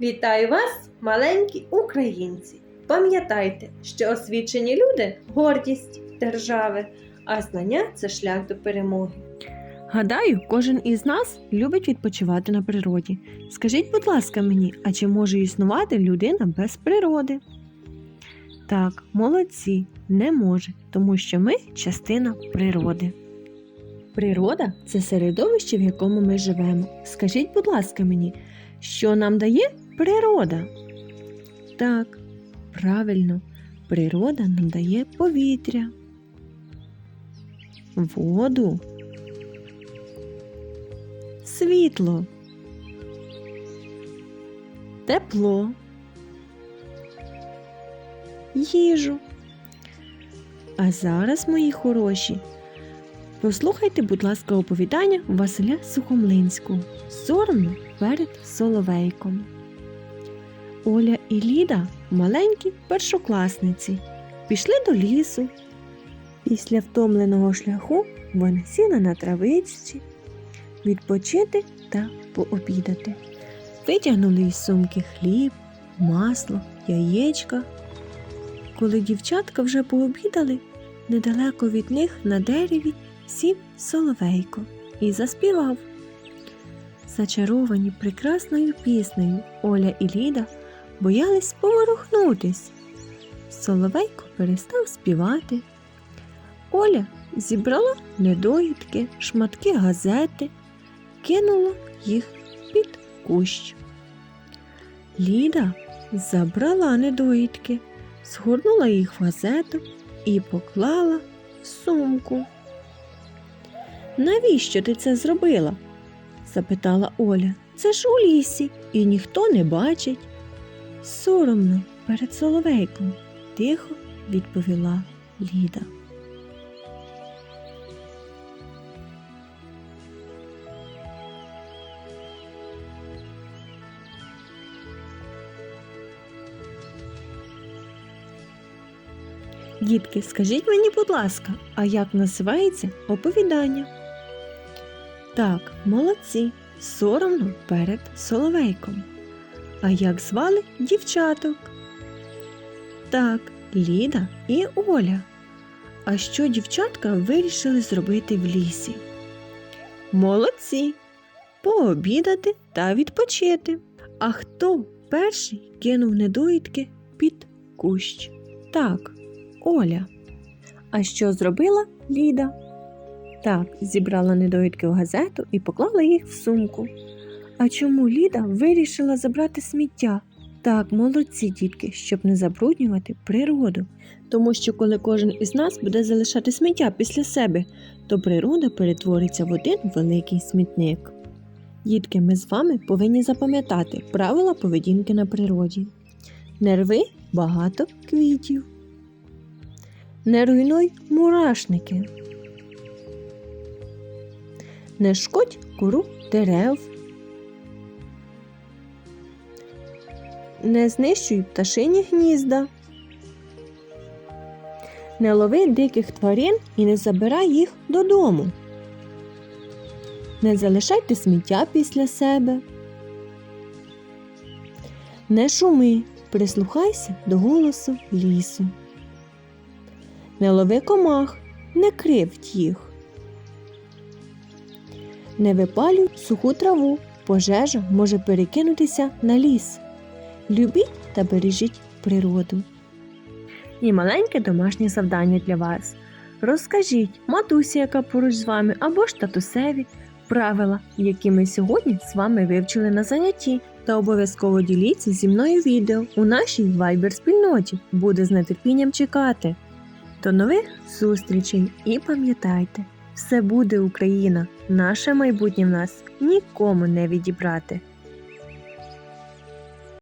Вітаю вас, маленькі українці! Пам'ятайте, що освічені люди гордість держави, а знання це шлях до перемоги. Гадаю, кожен із нас любить відпочивати на природі. Скажіть, будь ласка, мені, а чи може існувати людина без природи? Так, молодці, не може, тому що ми частина природи. Природа це середовище, в якому ми живемо. Скажіть, будь ласка, мені, що нам дає природа? Так, правильно, природа нам дає повітря, воду, світло, тепло, їжу. А зараз, мої хороші, послухайте, будь ласка, оповідання Василя Сухомлинського Соромно перед Соловейком. Оля і Ліда маленькі першокласниці, пішли до лісу. Після втомленого шляху вони сіли на травичці відпочити та пообідати. Витягнули із сумки хліб, масло, яєчка. Коли дівчатка вже пообідали, недалеко від них на дереві сів соловейко і заспівав. Зачаровані прекрасною піснею Оля і Ліда боялись поворухнутись. Соловейко перестав співати. Оля зібрала недоїдки, шматки газети, кинула їх під кущ. Ліда забрала недоїдки, згорнула їх в газету і поклала в сумку. Навіщо ти це зробила? запитала Оля. Це ж у лісі, і ніхто не бачить. Соромно перед соловейком, тихо відповіла Ліда. Дітки, скажіть мені, будь ласка, а як називається оповідання? Так, молодці, соромно перед соловейком. А як звали дівчаток? Так, Ліда і Оля. А що дівчатка вирішили зробити в лісі? Молодці! Пообідати та відпочити. А хто перший кинув недоїдки під кущ? Так, Оля. А що зробила Ліда? Так, зібрала недоїдки в газету і поклала їх в сумку. А чому Ліда вирішила забрати сміття? Так, молодці дітки, щоб не забруднювати природу. Тому що коли кожен із нас буде залишати сміття після себе, то природа перетвориться в один великий смітник. Дітки, ми з вами повинні запам'ятати правила поведінки на природі. Не рви багато квітів. Не руйнуй мурашники. Не шкодь кору дерев. Не знищуй пташині гнізда. Не лови диких тварин і не забирай їх додому. Не залишайте сміття після себе. Не шуми, прислухайся до голосу лісу. Не лови комах, не кривдь їх. Не випалюй суху траву, пожежа може перекинутися на ліс. Любіть та бережіть природу. І маленьке домашнє завдання для вас. Розкажіть матусі, яка поруч з вами, або ж татусеві, правила, які ми сьогодні з вами вивчили на занятті, та обов'язково діліться зі мною відео у нашій Viber спільноті. Буде з нетерпінням чекати. До нових зустрічей і пам'ятайте, все буде Україна, наше майбутнє в нас нікому не відібрати.